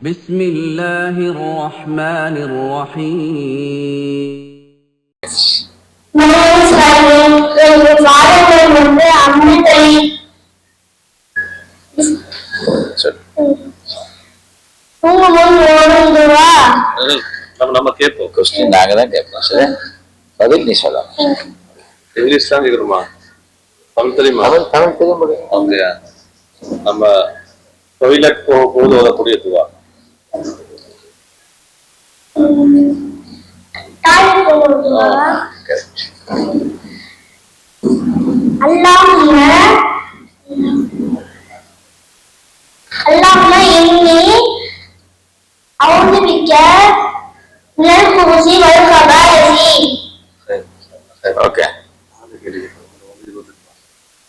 بسم الله الرحمن الرحيم பாடங்கள் வந்து அமிர்தை சொல்லு தூங்குமுன் ஓடுந்துவா நம்ம நம்ம கேட்போம் கொஸ்டின் நாங்க தான் கேட்போம் சரி பதில் நீ சொல்லலாம் இங்கிலீஷ் தான் கேட்கணுமா தமிழ் தெரியுமா தமிழ் தமிழ் தெரிய முடியும் அப்படியா நம்ம டொய்லெட் போகும்போது வரக்கூடிய துவா தாய் ஓடுந்துவா கரெக்ட் அல்லாஹும்ம ஓகே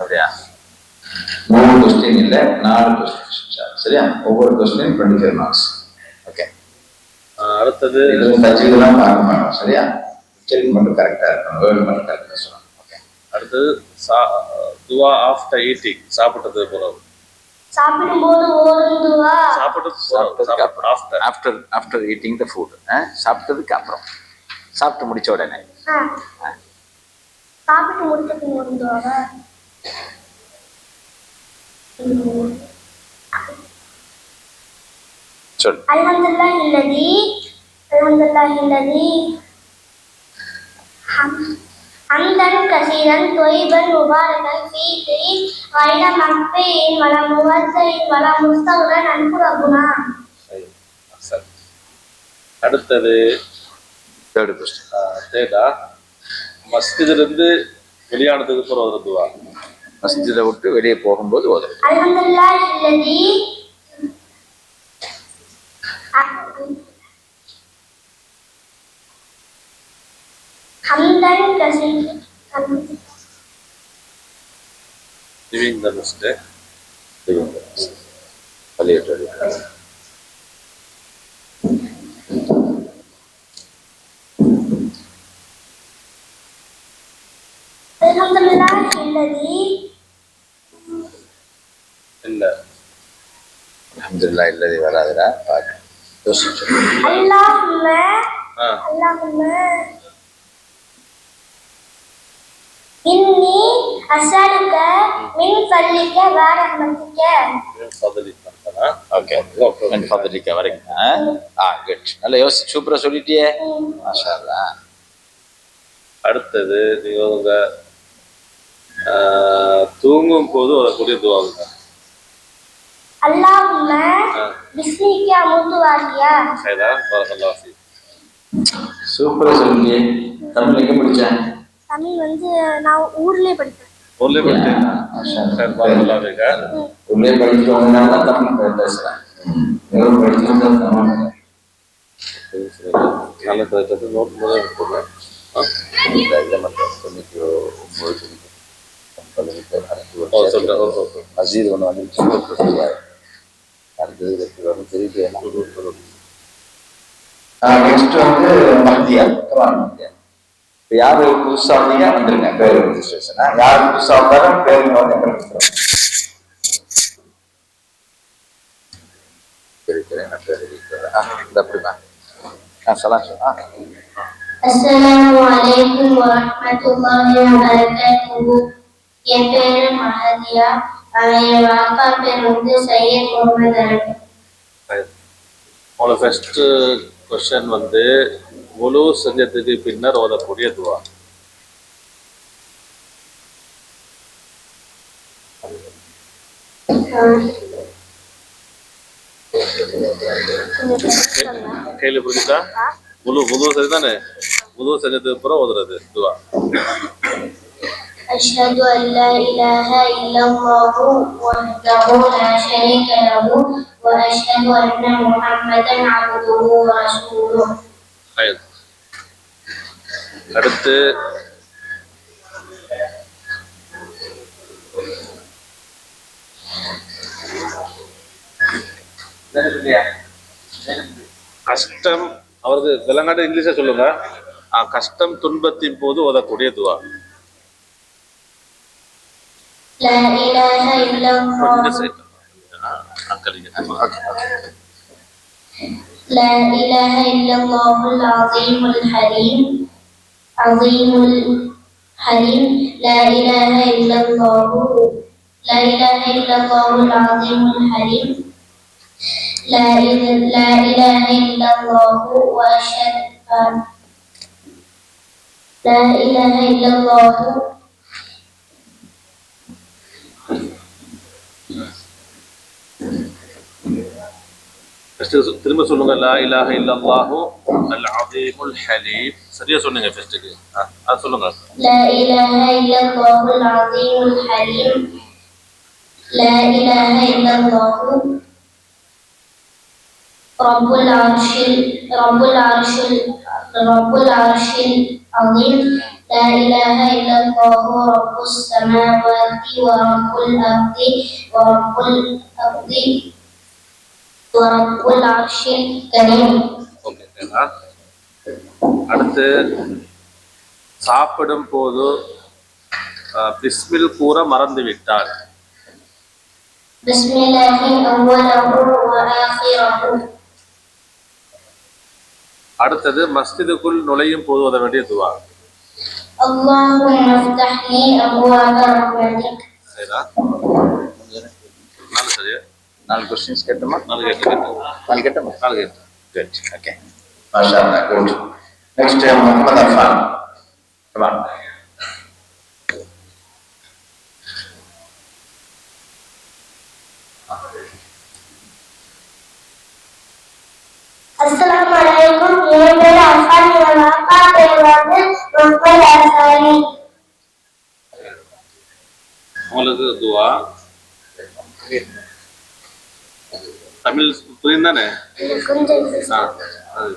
அப்படியா? மூணு கொஸ்டின் நாலு கொஸ்டின் சரியா? ஒவ்வொரு கொஸ்டின் டுவெண்ட்டி ஃபைவ் மார்க்ஸ் அடுத்தது தச்சுலாம் பார்க்க மாட்டோம் சரியா? ஸ்டெல் மட்டும் கரெக்டா இருக்கணும். வேர்டு மட்டும் கரெக்டா சொல்லணும். ஓகே அடுத்தது சா- துவா ஆஃப்டர் ஈட்டிங் சாப்பிட்டது பிறகு சாப்பிடும்போது ஓடுந்துவா சாப்பிட்டது சாப்பிட்டதுக்கு அப்புறம். After after after eating the food சாப்பிட்டதுக்கு அப்புறம். சாப்பிட்டு முடிச்ச உடனே. சாப்பிட்டு முடிச்சதுக்கு சொல். அல்ஹம்துலில்லாஹ் இல்லதி அல்ஹம்துலில்லாஹ் இல்லதி. அந்தன் கசீரன் தொய்பன் முபாரகன் ஃபீஹி வைன மக்பியின் வல முவஸ்ஸயின் வல முஸ்தகுனன் அன்புரகுனா அடுத்தது தேர்டு கொஸ்டின் தேர்டா? மஸ்ஜிதிலிருந்து வெளியானதுக்கு அப்புறம் ஒரு துவா மஸ்ஜிதை விட்டு வெளியே போகும்போது ஓதுறது அல்ஹம்துலில்லாஹ் இல்லதி Living the mistake, living the mistake. Palliative. الحمد لله الذي إلا الحمد إني أسألك من فضلك ورحمتك ஃபதலி பண்ணா ஓகே என் ஃபதலிக்க வரைக்கும் ஆ குட் நல்லா யோசி சூப்பரா சொல்லிட்டியே மாஷா அல்லா அடுத்தது நீங்க உங்க ஆஹ், தூங்கும் போது வரக்கூடிய துவாங்க اللهم ஆ بسمك أموت وأحيا சைதா பரகல்லா ஃபீ சூப்பரா சொல்லிட்டியே தமிழ் எங்க படிச்சேன் தமிழ் வந்து நான் ஊர்லயே படிப்பேன் பட்டு மாஷா சரி ஃபீக உள்ளே படிச்சுட்டு வந்தனால தான் தமிழ் பேசுறேன். எவ்வளவு படிச்சுட்டு தமிழ் நல்ல கிடைச்சது நோட் முதல் தொண்ணூற்றி ஒன்று வந்துருச்சு அடுத்தது வெற்றி வரும் நெக்ஸ்ட் வந்து மத்தியா மத்தியா யாரு புதுசா வந்தீங்க வந்துருங்க பேர் ரெஜிஸ்ட்ரேஷனா யார் புதுசா வந்தாலும் வந்து பேர் வபரகாத்துஹு. என் மஹதியா. என் வாப்பா வந்து சையத் முகமது அலி உங்களோட ஃபர்ஸ்ட் கொஸ்டின் வந்து ஒலு செஞ்சத்துக்கு பின்னர் ஓதக்கூடிய துவா. கையில் புரிஞ்சுதா? உது உதவு சரிதானே? உதவு செஞ்சதுக்கு அப்புறம் ஓதுறது துவா. أشهد أن لا إله إلا الله وحده لا شريك له وأشهد أن محمدا عبده ورسوله அடுத்து கஷ்டம் அவரது விலங்காட்டு இங்கிலீஷ சொல்லுங்க. கஷ்டம் துன்பத்தின் போது உதக்கூடிய துவா. கொஞ்சம் சேர்க்கணும் لا إله إلا الله العظيم الحليم. عظيم الحليم. لا إله إلا الله. لا إله إلا الله العظيم الحليم. لا لا إله إلا الله وأشهد أن لا إله إلا الله ஃபர்ஸ்ட் திரும்ப சொல்லுங்க லா இலாஹ இல்லல்லாஹு அல் அதீமுல் ஹலீம் சரியா சொன்னீங்க ஃபர்ஸ்ட்டுக்கு அது சொல்லுங்க لا إله إلا الله العظيم الحليم لا إله إلا الله رب العرش رب العرش رب العرش العظيم لا إله إلا الله رب السماوات ورب الأرض ورب الأرض ورب العرش الكريم ஓகே அடுத்து சாப்பிடும் போது அஹ், பிஸ்மில் கூற மறந்து விட்டார் بسم الله أوله وآخره அடுத்தது மஸ்ஜிதுக்குள் நுழையும் போது உத வேண்டிய துவா اللهم افتح لي أبواب رحمتك சரிதா நாலு சரியா నాలుగు క్వశ్చన్స్ కట్టమ్మా నాలుగు నాలుగు కట్టమ్మా నాలుగు good okay మాషాల్లా good next Mohammed Arfan come on अस्सलाम वालेकुम ये मेरा अफान मेरा नाम का परिवार है मुहम्मद अंसारी हम लोग दुआ தமிழ் புரியும் தானே கொஞ்சம் ஆ, அது.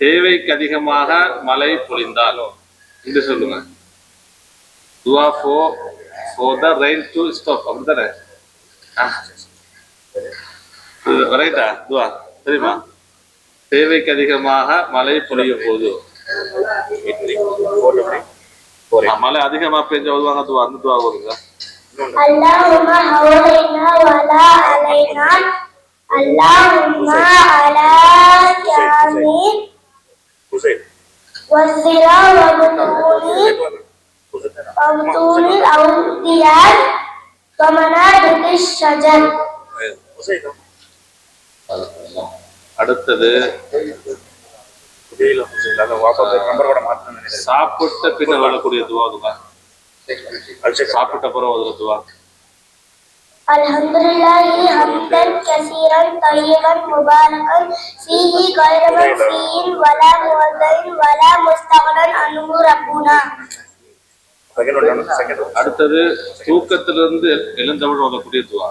தேவைக்கு அதிகமாக மழை பொழிந்தால் இது சொல்லுங்க துவா ஃபோ for the rain to stop அப்படிதானே ரைட்டா துவா தெரியுமா தேவைக்கு அதிகமாக மழை பொழியும் போது ஆ, மழை அதிகமா பெஞ்ச ஓதுவாங்க துவா அந்த துவா ஓதுங்க اللهم حوالينا ولا علينا اللهم على يمين والزرا وبطون وبطون الأوديان ومنابت الشجر அடுத்தது சாப்பிட்ட பின்ன வரக்கூடிய துவா துவா சாப்பிட்ட பிறகு ஓதுற துவா الحمد لله حمدا كثيرا طيبا مباركا فيه غير منفي ولا مودع ولا مستغنى عنه ربنا அடுத்தது தூக்கத்திலிருந்து எழுந்தவள் ஓதக்கூடிய துவா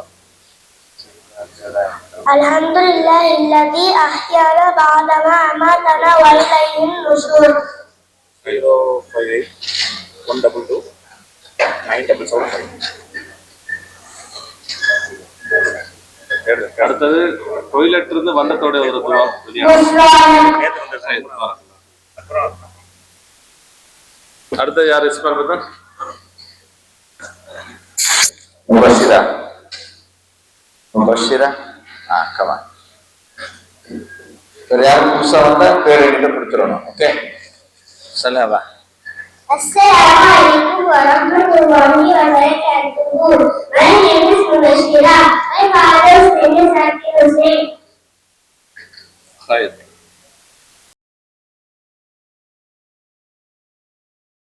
الحمد لله الذي أحيانا بعدما أماتنا وإليه النشور அடுத்தது டொய்லெட் இருந்து வந்தத்தோட ஒரு துவா சரியா? غفرانك சரி, வா. அடுத்தது யார் இஸ்மால் பத்தன் முபஷிரா. முபஷிரா? ஆ கமான் வேற யாரும் புதுசா வந்தா பேர் எழுத கொடுத்துடணும் ஓகே சொல்லவா? السلام عليكم ورحمة الله وبركاته. My name is Mubashira. My father's name is Zakir Hussain. Hi